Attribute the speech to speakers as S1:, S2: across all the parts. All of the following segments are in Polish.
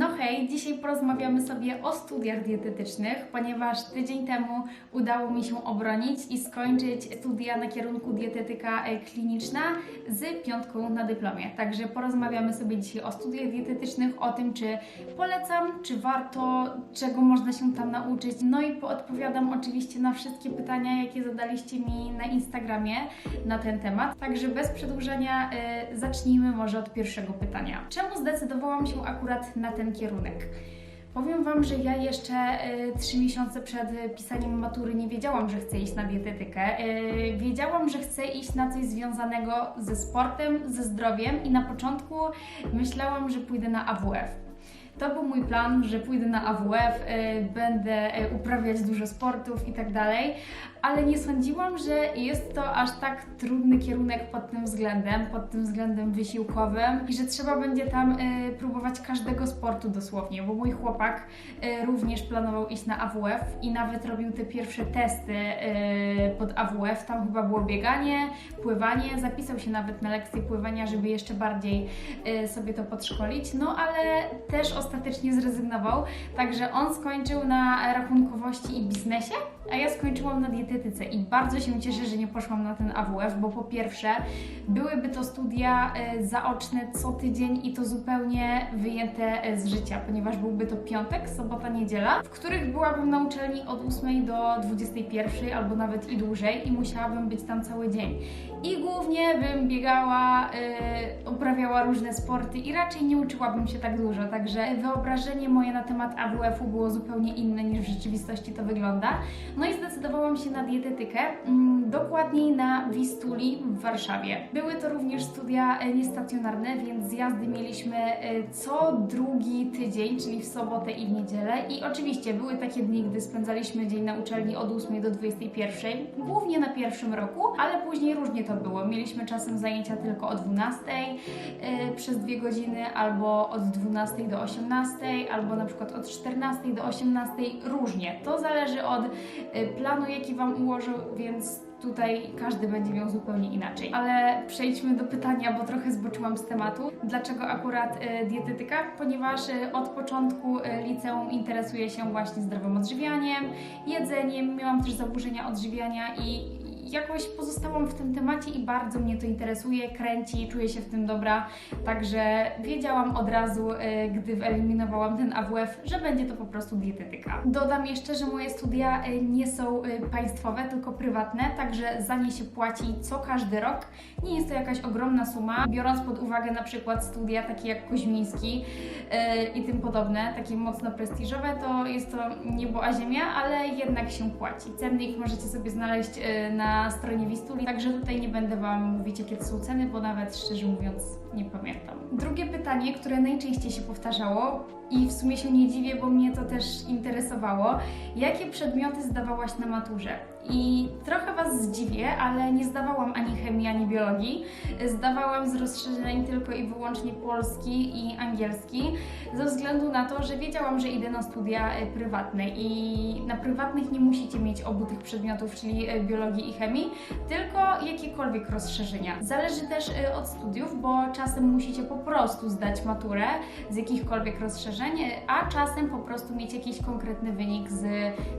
S1: No hej, dzisiaj porozmawiamy sobie o studiach dietetycznych, ponieważ tydzień temu udało mi się obronić i skończyć studia na kierunku dietetyka e, kliniczna z piątką na dyplomie. Także porozmawiamy sobie dzisiaj o studiach dietetycznych, o tym, czy polecam, czy warto, czego można się tam nauczyć. No i poodpowiadam oczywiście na wszystkie pytania, jakie zadaliście mi na Instagramie na ten temat. Także bez przedłużania e, zacznijmy może od pierwszego pytania. Czemu zdecydowałam się akurat na ten kierunek? Powiem Wam, że ja jeszcze e, trzy miesiące przed pisaniem matury nie wiedziałam, że chcę iść na dietetykę. E, wiedziałam, że chcę iść na coś związanego ze sportem, ze zdrowiem i na początku myślałam, że pójdę na AWF. To był mój plan, że pójdę na AWF, e, będę e, uprawiać dużo sportów i tak dalej, ale nie sądziłam, że jest to aż tak trudny kierunek pod tym względem, pod tym względem wysiłkowym i że trzeba będzie tam e, próbować każdego sportu dosłownie, bo mój chłopak również planował iść na AWF i nawet robił te pierwsze testy pod AWF. Tam chyba było bieganie, pływanie, zapisał się nawet na lekcję pływania, żeby jeszcze bardziej sobie to podszkolić, no ale też ostatecznie zrezygnował, także on skończył na rachunkowości i biznesie, a ja skończyłam na dietetyce i bardzo się cieszę, że nie poszłam na ten AWF, bo po pierwsze byłyby to studia e, zaoczne co tydzień i to zupełnie wyjęte e, z życia, ponieważ byłby to piątek, sobota, niedziela, w których byłabym na uczelni od 8 do 21 albo nawet i dłużej i musiałabym być tam cały dzień. I głównie bym biegała, e, uprawiała różne sporty i raczej nie uczyłabym się tak dużo, także wyobrażenie moje na temat AWF-u było zupełnie inne niż w rzeczywistości to wygląda. No i zdecydowałam się na dietetykę, mm, dokładniej na Wistuli w Warszawie. Były to również studia e, niestacjonarne, więc zjazdy mieliśmy e, co drugi tydzień, czyli w sobotę i w niedzielę. I oczywiście były takie dni, gdy spędzaliśmy dzień na uczelni od 8 do 21, głównie na pierwszym roku, ale później różnie to było. Mieliśmy czasem zajęcia tylko o 12 e, przez dwie godziny, albo od 12 do 18, albo na przykład od 14 do 18, różnie. To zależy od e, planu, jaki Wam ułożył, więc tutaj każdy będzie miał zupełnie inaczej. Ale przejdźmy do pytania, bo trochę zboczyłam z tematu. Dlaczego akurat e, dietetyka? Ponieważ od początku liceum interesuję się właśnie zdrowym odżywianiem, jedzeniem, miałam też zaburzenia odżywiania i jakoś pozostałam w tym temacie i bardzo mnie to interesuje, kręci, czuję się w tym dobra, także wiedziałam od razu, e, gdy wyeliminowałam ten AWF, że będzie to po prostu dietetyka. Dodam jeszcze, że moje studia e, nie są e, państwowe, tylko prywatne, także za nie się płaci co każdy rok. Nie jest to jakaś ogromna suma, biorąc pod uwagę na przykład studia takie jak Koźmiński i tym podobne, takie mocno prestiżowe, to jest to niebo a ziemia, ale jednak się płaci. Cennik możecie sobie znaleźć e, na stronie Wistuli, także tutaj nie będę Wam mówić, jakie to są ceny, bo nawet szczerze mówiąc nie pamiętam. Drugie pytanie, które najczęściej się powtarzało i w sumie się nie dziwię, bo mnie to też interesowało, jakie przedmioty zdawałaś na maturze? I trochę Was zdziwię, ale nie zdawałam ani chemii, ani biologii. Zdawałam z rozszerzeń tylko i wyłącznie polski i angielski, ze względu na to, że wiedziałam, że idę na studia e, prywatne i na prywatnych nie musicie mieć obu tych przedmiotów, czyli e, biologii i chemii, tylko jakiekolwiek rozszerzenia. Zależy też e, od studiów, bo czasem musicie po prostu zdać maturę z jakichkolwiek rozszerzeń, a czasem po prostu mieć jakiś konkretny wynik z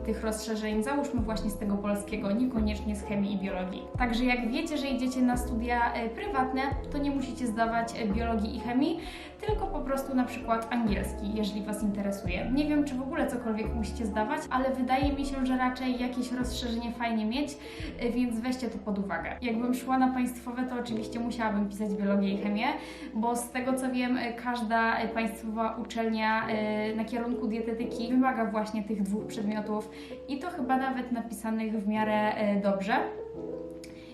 S1: tych rozszerzeń, załóżmy właśnie z tego polskiego, niekoniecznie z chemii i biologii. Także jak wiecie, że idziecie na studia e, prywatne, to nie musicie zdawać e, biologii i chemii, tylko po prostu na przykład angielski, jeżeli Was interesuje. Nie wiem, czy w ogóle cokolwiek musicie zdawać, ale wydaje mi się, że raczej jakieś rozszerzenie fajnie mieć, e, więc weźcie to pod uwagę. Jakbym szła na państwowe, to oczywiście musiałabym pisać biologię i chemię, bo z tego co wiem, e, każda e, państwowa uczelnia e, na kierunku dietetyki wymaga właśnie tych dwóch przedmiotów i to chyba nawet napisanych w miarę dobrze.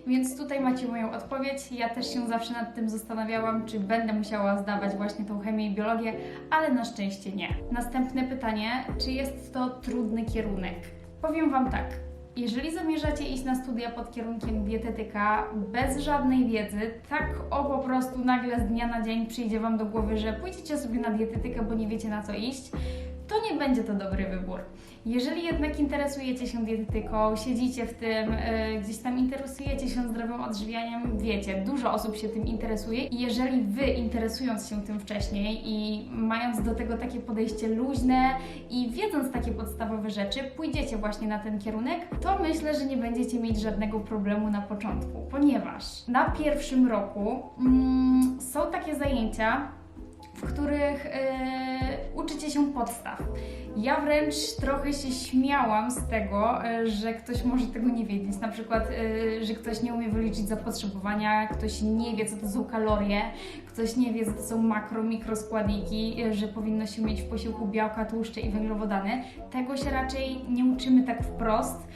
S1: Więc tutaj macie moją odpowiedź. Ja też się zawsze nad tym zastanawiałam, czy będę musiała zdawać właśnie tą chemię i biologię, ale na szczęście nie. Następne pytanie, czy jest to trudny kierunek? Powiem Wam tak. Jeżeli zamierzacie iść na studia pod kierunkiem dietetyka bez żadnej wiedzy, tak o po prostu nagle z dnia na dzień przyjdzie Wam do głowy, że pójdziecie sobie na dietetykę, bo nie wiecie na co iść, to nie będzie to dobry wybór. Jeżeli jednak interesujecie się dietetyką, siedzicie w tym, y, gdzieś tam interesujecie się zdrowym odżywianiem, wiecie, dużo osób się tym interesuje i jeżeli Wy interesując się tym wcześniej i mając do tego takie podejście luźne i wiedząc takie podstawowe rzeczy, pójdziecie właśnie na ten kierunek, to myślę, że nie będziecie mieć żadnego problemu na początku, ponieważ na pierwszym roku mm, są takie zajęcia, w których się podstaw. Ja wręcz trochę się śmiałam z tego, e, że ktoś może tego nie wiedzieć. Na przykład, e, że ktoś nie umie wyliczyć zapotrzebowania, ktoś nie wie, co to są kalorie, ktoś nie wie, co to są makro, mikroskładniki, e, że powinno się mieć w posiłku białka, tłuszcze i węglowodany. Tego się raczej nie uczymy tak wprost,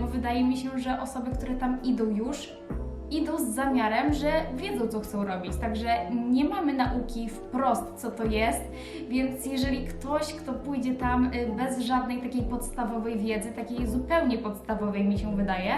S1: bo wydaje mi się, że osoby, które tam idą już, idą z zamiarem, że wiedzą, co chcą robić. Także nie mamy nauki wprost, co to jest, więc jeżeli ktoś, kto pójdzie tam y, bez żadnej takiej podstawowej wiedzy, takiej zupełnie podstawowej mi się wydaje,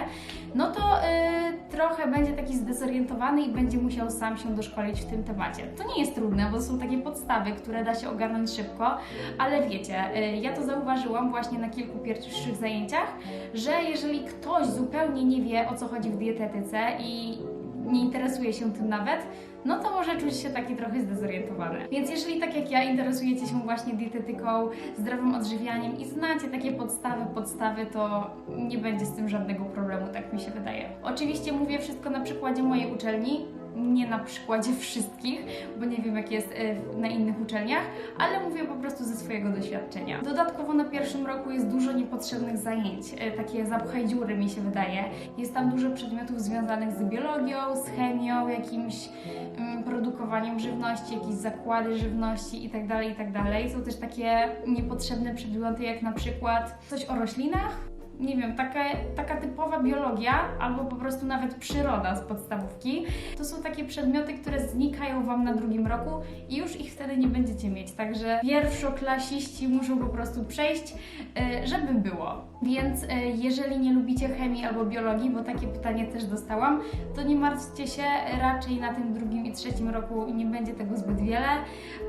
S1: no to y, trochę będzie taki zdezorientowany i będzie musiał sam się doszkolić w tym temacie. To nie jest trudne, bo są takie podstawy, które da się ogarnąć szybko, ale wiecie, y, ja to zauważyłam właśnie na kilku pierwszych zajęciach, że jeżeli ktoś zupełnie nie wie, o co chodzi w dietetyce i nie interesuje się tym nawet, no to może czuć się taki trochę zdezorientowany. Więc jeżeli tak jak ja interesujecie się właśnie dietetyką, zdrowym odżywianiem i znacie takie podstawy, podstawy, to nie będzie z tym żadnego problemu, tak mi się wydaje. Oczywiście mówię wszystko na przykładzie mojej uczelni, nie na przykładzie wszystkich, bo nie wiem jak jest e, na innych uczelniach, ale mówię po prostu ze swojego doświadczenia. Dodatkowo na pierwszym roku jest dużo niepotrzebnych zajęć, e, takie zapchaj dziury mi się wydaje. Jest tam dużo przedmiotów związanych z biologią, z chemią, jakimś mm, produkowaniem żywności, jakieś zakłady żywności itd., itd. Są też takie niepotrzebne przedmioty jak na przykład coś o roślinach, nie wiem, taka, taka typowa biologia albo po prostu nawet przyroda z podstawówki. To są takie przedmioty, które znikają Wam na drugim roku i już ich wtedy nie będziecie mieć. Także pierwszoklasiści muszą po prostu przejść, e, żeby było. Więc e, jeżeli nie lubicie chemii albo biologii, bo takie pytanie też dostałam, to nie martwcie się, raczej na tym drugim i trzecim roku nie będzie tego zbyt wiele,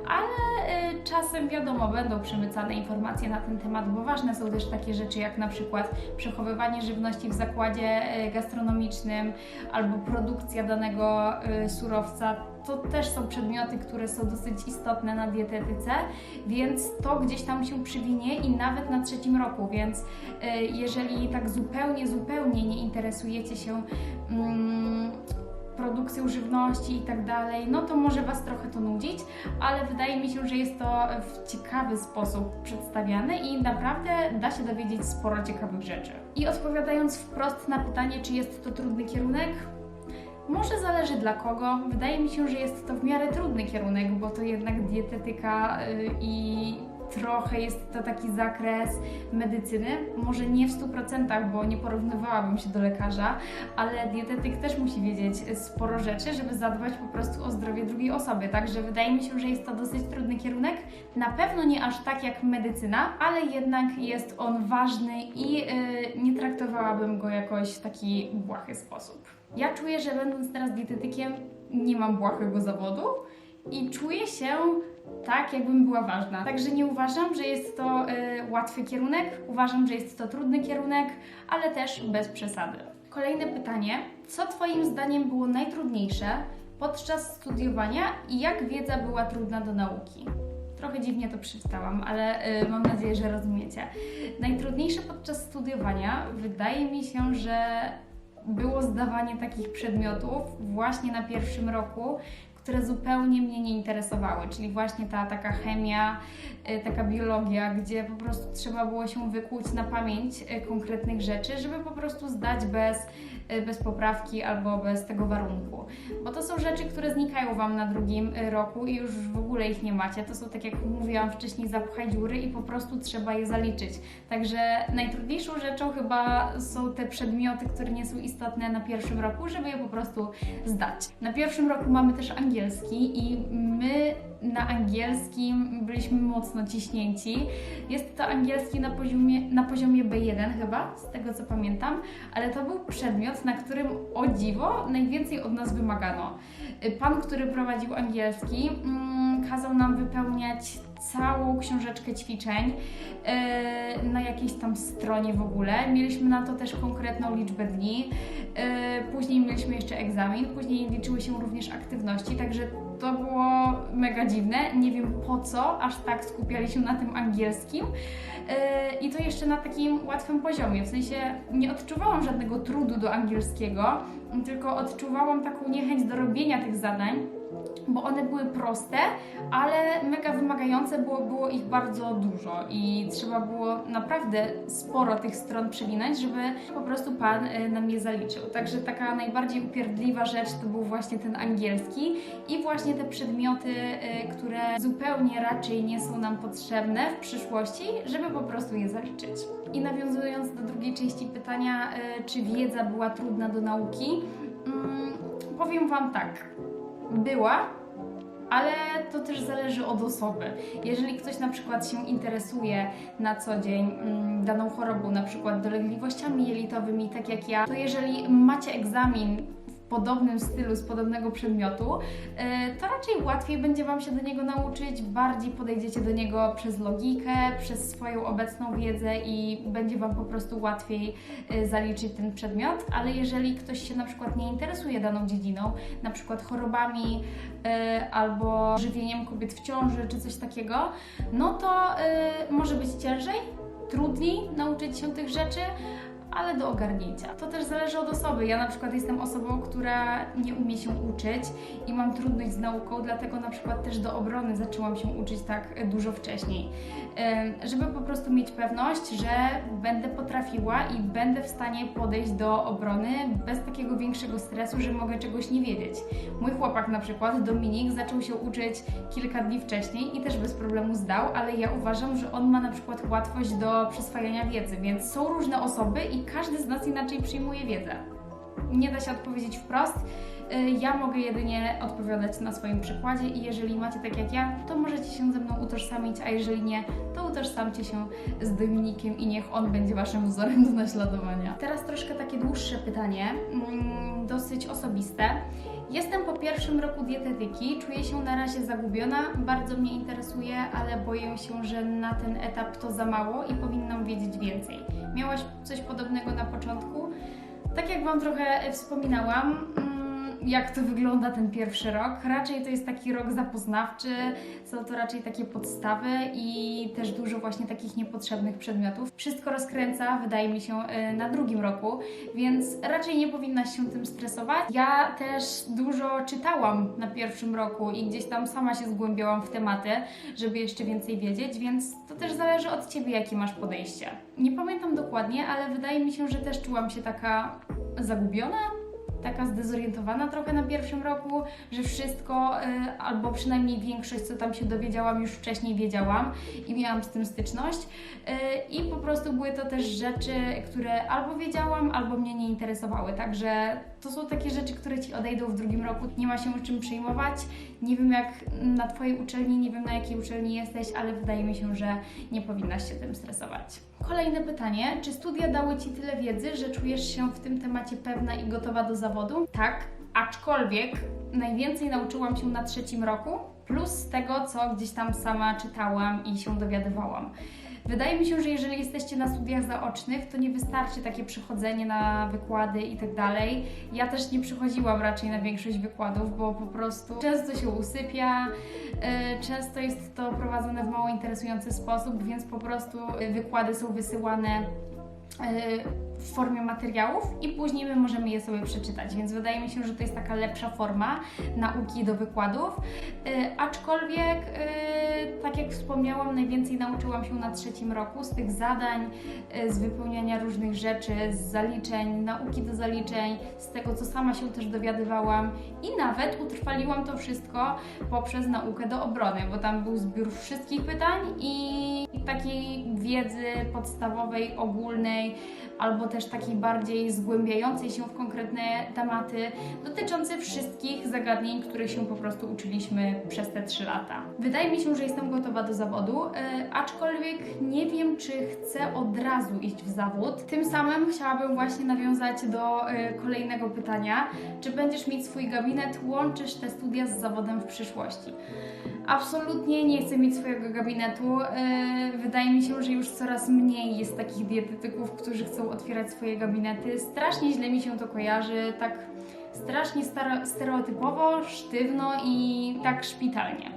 S1: ale e, czasem wiadomo, będą przemycane informacje na ten temat, bo ważne są też takie rzeczy jak na przykład przechowywanie żywności w zakładzie e, gastronomicznym albo produkcja danego e, surowca. To też są przedmioty, które są dosyć istotne na dietetyce, więc to gdzieś tam się przywinie i nawet na trzecim roku, więc e, jeżeli tak zupełnie, zupełnie nie interesujecie się mm, produkcją żywności i tak dalej, no to może Was trochę to nudzić, ale wydaje mi się, że jest to w ciekawy sposób przedstawiane i naprawdę da się dowiedzieć sporo ciekawych rzeczy. I odpowiadając wprost na pytanie, czy jest to trudny kierunek, może zależy dla kogo. Wydaje mi się, że jest to w miarę trudny kierunek, bo to jednak dietetyka y, i trochę jest to taki zakres medycyny. Może nie w 100%, bo nie porównywałabym się do lekarza, ale dietetyk też musi wiedzieć sporo rzeczy, żeby zadbać po prostu o zdrowie drugiej osoby. Także wydaje mi się, że jest to dosyć trudny kierunek. Na pewno nie aż tak jak medycyna, ale jednak jest on ważny i yy, nie traktowałabym go jakoś w taki błahy sposób. Ja czuję, że będąc teraz dietetykiem, nie mam błahego zawodu i czuję się tak, jakbym była ważna. Także nie uważam, że jest to y, łatwy kierunek, uważam, że jest to trudny kierunek, ale też bez przesady. Kolejne pytanie. Co Twoim zdaniem było najtrudniejsze podczas studiowania i jak wiedza była trudna do nauki? Trochę dziwnie to przeczytałam, ale y, mam nadzieję, że rozumiecie. Najtrudniejsze podczas studiowania wydaje mi się, że było zdawanie takich przedmiotów właśnie na pierwszym roku, które zupełnie mnie nie interesowały, czyli właśnie ta taka chemia, y, taka biologia, gdzie po prostu trzeba było się wykuć na pamięć y, konkretnych rzeczy, żeby po prostu zdać bez, bez poprawki albo bez tego warunku. Bo to są rzeczy, które znikają Wam na drugim roku i już w ogóle ich nie macie. To są, tak jak mówiłam wcześniej, zapchaj dziury i po prostu trzeba je zaliczyć. Także najtrudniejszą rzeczą chyba są te przedmioty, które nie są istotne na pierwszym roku, żeby je po prostu zdać. Na pierwszym roku mamy też angielski angielski i my na angielskim byliśmy mocno ciśnięci. Jest to angielski na poziomie, na poziomie B1 chyba, z tego co pamiętam, ale to był przedmiot, na którym o dziwo najwięcej od nas wymagano. Pan, który prowadził angielski, mm, kazał nam wypełniać całą książeczkę ćwiczeń e, na jakiejś tam stronie w ogóle. Mieliśmy na to też konkretną liczbę dni. E, Później mieliśmy jeszcze egzamin, później liczyły się również aktywności, także to było mega dziwne. Nie wiem po co aż tak skupiali się na tym angielskim. E, I to jeszcze na takim łatwym poziomie. W sensie nie odczuwałam żadnego trudu do angielskiego, tylko odczuwałam taką niechęć do robienia tych zadań, bo one były proste, ale mega wymagające, było, było ich bardzo dużo i trzeba było naprawdę sporo tych stron przewinąć, żeby po prostu Pan e, nam je zaliczył. Także taka najbardziej upierdliwa rzecz to był właśnie ten angielski i właśnie te przedmioty, e, które zupełnie raczej nie są nam potrzebne w przyszłości, żeby po prostu je zaliczyć. I nawiązując do drugiej części pytania, e, czy wiedza była trudna do nauki, mm, powiem Wam tak, była, ale to też zależy od osoby. Jeżeli ktoś na przykład się interesuje na co dzień mm, daną chorobą, na przykład dolegliwościami jelitowymi, tak jak ja, to jeżeli macie egzamin podobnym stylu, z podobnego przedmiotu, e, to raczej łatwiej będzie Wam się do niego nauczyć, bardziej podejdziecie do niego przez logikę, przez swoją obecną wiedzę i będzie Wam po prostu łatwiej e, zaliczyć ten przedmiot, ale jeżeli ktoś się na przykład nie interesuje daną dziedziną, na przykład chorobami e, albo żywieniem kobiet w ciąży czy coś takiego, no to może być ciężej, trudniej nauczyć się tych rzeczy, ale do ogarnięcia. To też zależy od osoby. Ja na przykład jestem osobą, która nie umie się uczyć i mam trudność z nauką, dlatego na przykład też do obrony zaczęłam się uczyć tak dużo wcześniej. Żeby po prostu mieć pewność, że będę potrafiła i będę w stanie podejść do obrony bez takiego większego stresu, że mogę czegoś nie wiedzieć. Mój chłopak na przykład, Dominik, zaczął się uczyć kilka dni wcześniej i też bez problemu zdał, ale ja uważam, że on ma na przykład łatwość do przyswajania wiedzy, więc są różne osoby i każdy z nas inaczej przyjmuje wiedzę. Nie da się odpowiedzieć wprost. Y, Ja mogę jedynie odpowiadać na swoim przykładzie i jeżeli macie tak jak ja, to możecie się ze mną utożsamić, a jeżeli nie, to utożsamcie się z Dominikiem i niech on będzie waszym wzorem do naśladowania. Teraz troszkę takie dłuższe pytanie, mm, dosyć osobiste. Jestem po pierwszym roku dietetyki, czuję się na razie zagubiona, bardzo mnie interesuje, ale boję się, że na ten etap to za mało i powinnam wiedzieć więcej. Miałaś coś podobnego na początku? Tak jak Wam trochę wspominałam, jak to wygląda ten pierwszy rok. Raczej to jest taki rok zapoznawczy, są to raczej takie podstawy i też dużo właśnie takich niepotrzebnych przedmiotów. Wszystko rozkręca, wydaje mi się, y, na drugim roku, więc raczej nie powinnaś się tym stresować. Ja też dużo czytałam na pierwszym roku i gdzieś tam sama się zgłębiałam w tematy, żeby jeszcze więcej wiedzieć, więc to też zależy od Ciebie, jakie masz podejście. Nie pamiętam dokładnie, ale wydaje mi się, że też czułam się taka zagubiona, taka zdezorientowana trochę na pierwszym roku, że wszystko, y, albo przynajmniej większość, co tam się dowiedziałam, już wcześniej wiedziałam i miałam z tym styczność. Y, I po prostu były to też rzeczy, które albo wiedziałam, albo mnie nie interesowały. Także to są takie rzeczy, które ci odejdą w drugim roku. Nie ma się czym przejmować. Nie wiem jak na Twojej uczelni, nie wiem na jakiej uczelni jesteś, ale wydaje mi się, że nie powinnaś się tym stresować. Kolejne pytanie. Czy studia dały Ci tyle wiedzy, że czujesz się w tym temacie pewna i gotowa do zawodu? Tak, aczkolwiek najwięcej nauczyłam się na trzecim roku, plus z tego, co gdzieś tam sama czytałam i się dowiadywałam. Wydaje mi się, że jeżeli jesteście na studiach zaocznych, to nie wystarczy takie przychodzenie na wykłady i tak dalej. Ja też nie przychodziłam raczej na większość wykładów, bo po prostu często się usypia, e, często jest to prowadzone w mało interesujący sposób, więc po prostu e, wykłady są wysyłane e, w formie materiałów i później my możemy je sobie przeczytać, więc wydaje mi się, że to jest taka lepsza forma nauki do wykładów. E, aczkolwiek, e, tak jak wspomniałam, najwięcej nauczyłam się na trzecim roku z tych zadań, e, z wypełniania różnych rzeczy, z zaliczeń, nauki do zaliczeń, z tego, co sama się też dowiadywałam i nawet utrwaliłam to wszystko poprzez naukę do obrony, bo tam był zbiór wszystkich pytań i takiej wiedzy podstawowej, ogólnej, albo też takiej bardziej zgłębiającej się w konkretne tematy, dotyczące wszystkich zagadnień, których się po prostu uczyliśmy przez te 3 lata. Wydaje mi się, że jestem gotowa do zawodu, e, aczkolwiek nie wiem, czy chcę od razu iść w zawód. Tym samym chciałabym właśnie nawiązać do e, kolejnego pytania, czy będziesz mieć swój gabinet, łączysz te studia z zawodem w przyszłości. Absolutnie nie chcę mieć swojego gabinetu. Yy, Wydaje mi się, że już coraz mniej jest takich dietetyków, którzy chcą otwierać swoje gabinety. Strasznie źle mi się to kojarzy, tak strasznie stereotypowo, sztywno i tak szpitalnie.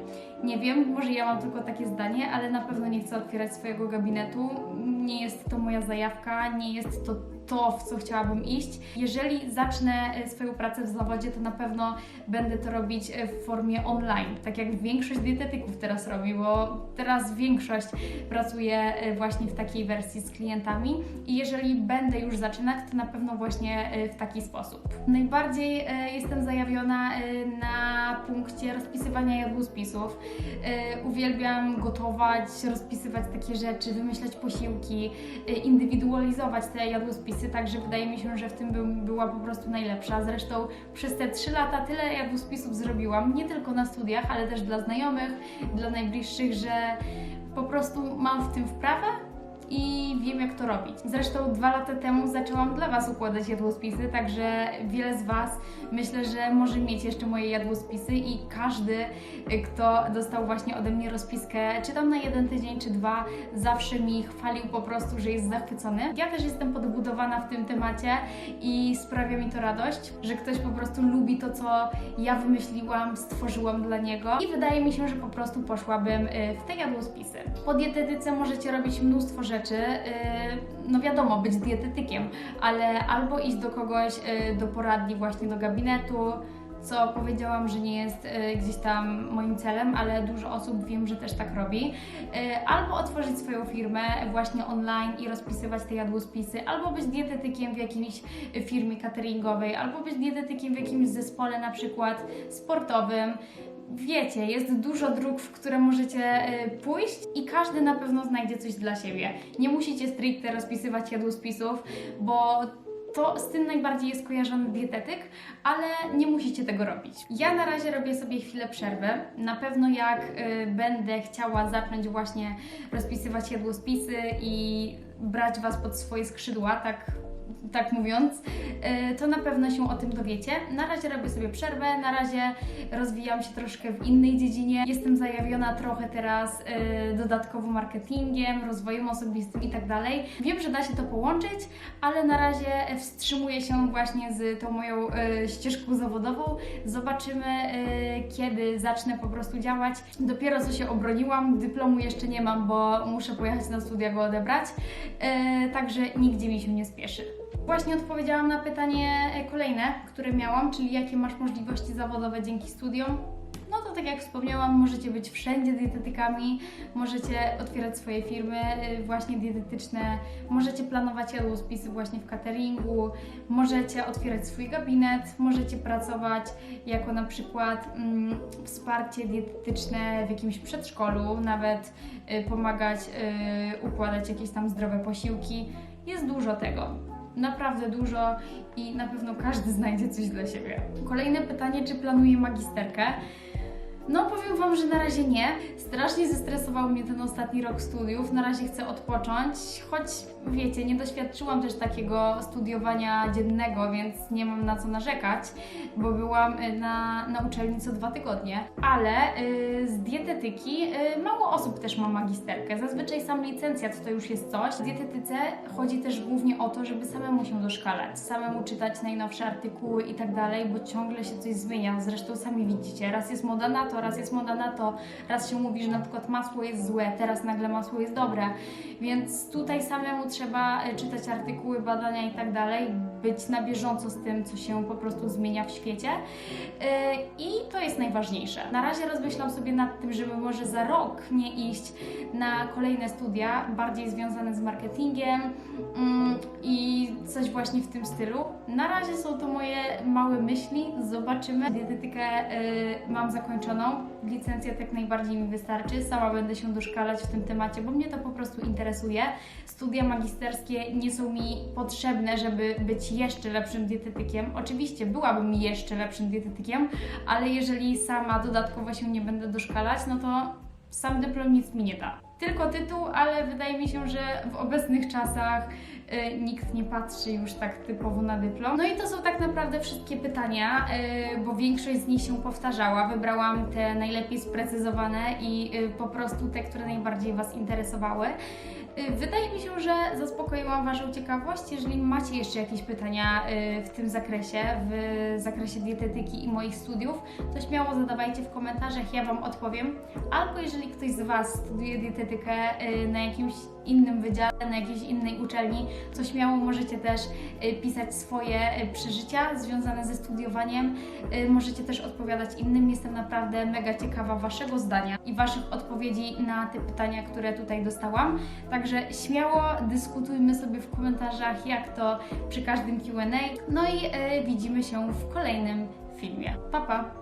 S1: Nie wiem, może ja mam tylko takie zdanie, ale na pewno nie chcę otwierać swojego gabinetu. Nie jest to moja zajawka, nie jest to to, w co chciałabym iść. Jeżeli zacznę e, swoją pracę w zawodzie, to na pewno będę to robić e, w formie online, tak jak większość dietetyków teraz robi, bo teraz większość pracuje e, właśnie w takiej wersji z klientami i jeżeli będę już zaczynać, to na pewno właśnie w taki sposób. Najbardziej jestem zajawiona na punkcie rozpisywania jadłospisów. E, Uwielbiam gotować, rozpisywać takie rzeczy, wymyślać posiłki, e, indywidualizować te jadłospisy, także wydaje mi się, że w tym bym była po prostu najlepsza. Zresztą przez te 3 lata tyle jadłospisów zrobiłam, nie tylko na studiach, ale też dla znajomych, dla najbliższych, że po prostu mam w tym wprawę i wiem jak to robić. Zresztą dwa lata temu zaczęłam dla Was układać jadłospisy, także wiele z Was myślę, że może mieć jeszcze moje jadłospisy i każdy, y, kto dostał właśnie ode mnie rozpiskę, czy tam na jeden tydzień, czy dwa, zawsze mi chwalił po prostu, że jest zachwycony. Ja też jestem podbudowana w tym temacie i sprawia mi to radość, że ktoś po prostu lubi to, co ja wymyśliłam, stworzyłam dla niego i wydaje mi się, że po prostu poszłabym y, w te jadłospisy. Po dietetyce możecie robić mnóstwo rzeczy, y, no wiadomo, być dietetykiem, ale albo iść do kogoś, y, do poradni, właśnie do gabinetu, co powiedziałam, że nie jest y, gdzieś tam moim celem, ale dużo osób wiem, że też tak robi. Albo otworzyć swoją firmę właśnie online i rozpisywać te jadłospisy, albo być dietetykiem w jakiejś firmie cateringowej, albo być dietetykiem w jakimś zespole na przykład sportowym. Wiecie, jest dużo dróg, w które możecie y, pójść i każdy na pewno znajdzie coś dla siebie. Nie musicie stricte rozpisywać jadłospisów, bo to z tym najbardziej jest kojarzony dietetyk, ale nie musicie tego robić. Ja na razie robię sobie chwilę przerwy. Na pewno jak y, będę chciała zacząć właśnie rozpisywać jadłospisy i brać Was pod swoje skrzydła, tak tak mówiąc, y, to na pewno się o tym dowiecie. Na razie robię sobie przerwę, na razie rozwijam się troszkę w innej dziedzinie. Jestem zajawiona trochę teraz y, dodatkowo marketingiem, rozwojem osobistym i tak dalej. Wiem, że da się to połączyć, ale na razie wstrzymuję się właśnie z tą moją y, ścieżką zawodową. Zobaczymy, kiedy zacznę po prostu działać. Dopiero co się obroniłam, dyplomu jeszcze nie mam, bo muszę pojechać na studia go odebrać, także nigdzie mi się nie spieszy. Właśnie odpowiedziałam na pytanie e, kolejne, które miałam, czyli jakie masz możliwości zawodowe dzięki studiom. No to tak jak wspomniałam, możecie być wszędzie dietetykami, możecie otwierać swoje firmy y, właśnie dietetyczne, możecie planować jadłospisy właśnie w cateringu, możecie otwierać swój gabinet, możecie pracować jako na przykład mm, wsparcie dietetyczne w jakimś przedszkolu, nawet y, pomagać y, układać jakieś tam zdrowe posiłki. Jest dużo tego. Naprawdę dużo i na pewno każdy znajdzie coś dla siebie. Kolejne pytanie, czy planuję magisterkę? No, powiem Wam, że na razie nie. Strasznie zestresował mnie ten ostatni rok studiów. Na razie chcę odpocząć, choć wiecie, nie doświadczyłam też takiego studiowania dziennego, więc nie mam na co narzekać, bo byłam y, na, na uczelni co dwa tygodnie. Ale y, z dietetyki y, mało osób też ma magisterkę. Zazwyczaj sam licencjat to już jest coś. W dietetyce chodzi też głównie o to, żeby samemu się doszkalać, samemu czytać najnowsze artykuły i tak dalej, bo ciągle się coś zmienia. Zresztą sami widzicie, raz jest moda na to, raz jest moda na to, raz się mówi, że na przykład masło jest złe, teraz nagle masło jest dobre. Więc tutaj samemu trzeba e, czytać artykuły, badania i tak dalej, być na bieżąco z tym, co się po prostu zmienia w świecie. E, I to jest najważniejsze. Na razie rozmyślam sobie nad tym, żeby może za rok nie iść na kolejne studia, bardziej związane z marketingiem mm, i coś właśnie w tym stylu. Na razie są to moje małe myśli, zobaczymy. Dietetykę y, mam zakończoną, licencjat jak najbardziej mi wystarczy, sama będę się doszkalać w tym temacie, bo mnie to po prostu interesuje. Studia magisterskie nie są mi potrzebne, żeby być jeszcze lepszym dietetykiem. Oczywiście byłabym jeszcze lepszym dietetykiem, ale jeżeli sama dodatkowo się nie będę doszkalać, no to sam dyplom nic mi nie da. tylko tytuł, ale wydaje mi się, że w obecnych czasach y, nikt nie patrzy już tak typowo na dyplom. No i to są tak naprawdę wszystkie pytania, y, bo większość z nich się powtarzała. Wybrałam te najlepiej sprecyzowane i y, po prostu te, które najbardziej Was interesowały. Y, Wydaje mi się, że zaspokoiłam Waszą ciekawość. Jeżeli macie jeszcze jakieś pytania y, w tym zakresie, w zakresie dietetyki i moich studiów, to śmiało zadawajcie w komentarzach, ja Wam odpowiem. Albo jeżeli ktoś z Was studiuje dietetykę y, na jakimś innym wydziale, na jakiejś innej uczelni, to śmiało możecie też y, pisać swoje y, przeżycia związane ze studiowaniem. Y, Możecie też odpowiadać innym. Jestem naprawdę mega ciekawa Waszego zdania i Waszych odpowiedzi na te pytania, które tutaj dostałam. Także śmiało dyskutujmy sobie w komentarzach, jak to przy każdym QA. No i widzimy się w kolejnym filmie. Pa, pa!